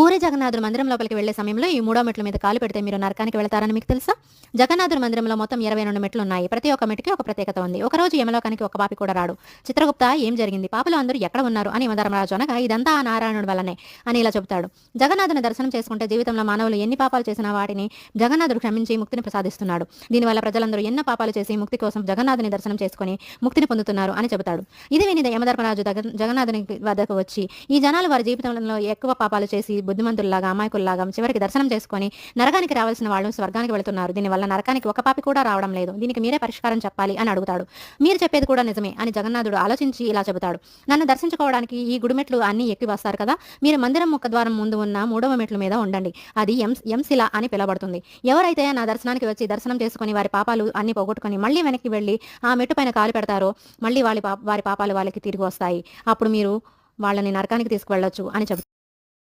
పూరి జగన్నాథుడు మందిరం లోపలికి వెళ్ళే సమయంలో ఈ మూడో మెట్ల మీద కాలు పెడితే మీరు నరకానికి వెళతారని మీకు తెలుసా? జగన్నాథుడు మందిరంలో మొత్తం ఇరవై రెండు మెట్లు ఉన్నాయి. ప్రతి ఒక్క మెట్టుకి ఒక ప్రత్యేకత ఉంది. ఒక రోజు యమలోకానికి ఒక పాపి కూడా రాడు. చిత్రగుప్త ఏం జరిగింది? పాపలు అందరూ ఎక్కడ ఉన్నారు? అని యమధర్మరాజు అనగా ఇదంతా ఆ నారాయణుడు వల్లనే అని ఇలా చెబుతాడు. జగన్నాథుని దర్శనం చేసుకుంటే జీవితంలో మానవులు ఎన్ని పాపాలు చేసినా వాటిని జగన్నాథుడు క్షమించి ముక్తిని ప్రసాదిస్తున్నాడు. దీనివల్ల ప్రజలందరూ ఎన్నో పాపాలు చేసి ముక్తి కోసం జగన్నాథుని దర్శనం చేసుకుని ముక్తిని పొందుతున్నారు అని చెబుతాడు. ఇది విని యమధర్మరాజు జగన్నాథుని వద్దకు వచ్చి ఈ జనాలు వారి జీవితంలో ఎక్కువ పాపాలు చేసి బుద్ధిమంతుల్లాగా అమాయకుల్లాగా చివరికి దర్శనం చేసుకొని నరకానికి రావాల్సిన వాళ్ళు స్వర్గానికి వెళుతున్నారు. దీనివల్ల నరకానికి ఒక పాపి కూడా రావడం లేదు. దీనికి మీరే పరిష్కారం చెప్పాలి అని అడుగుతాడు. మీరు చెప్పేది కూడా నిజమే అని జగన్నాథుడు ఆలోచించి ఇలా చెబుతాడు. నన్ను దర్శించుకోవడానికి ఈ గుడిమెట్లు అన్ని ఎక్కి వస్తారు కదా. మీరు మందిరం ముఖద్వారం ముందు ఉన్న మూడవ మెట్ల మీద ఉండండి. అది ఎం ఎంశిల అని పిలవబడుతుంది. ఎవరైతే నా దర్శనానికి వచ్చి దర్శనం చేసుకుని వారి పాపాలు అన్ని పోగొట్టుకొని మళ్ళీ వెనక్కి వెళ్ళి ఆ మెట్టు పైన కాలు పెడతారో మళ్ళీ వాళ్ళ వారి పాపాలు వాళ్ళకి తిరిగి వస్తాయి. అప్పుడు మీరు వాళ్ళని నరకానికి తీసుకువెళ్ళొచ్చు అని చెబుతారు.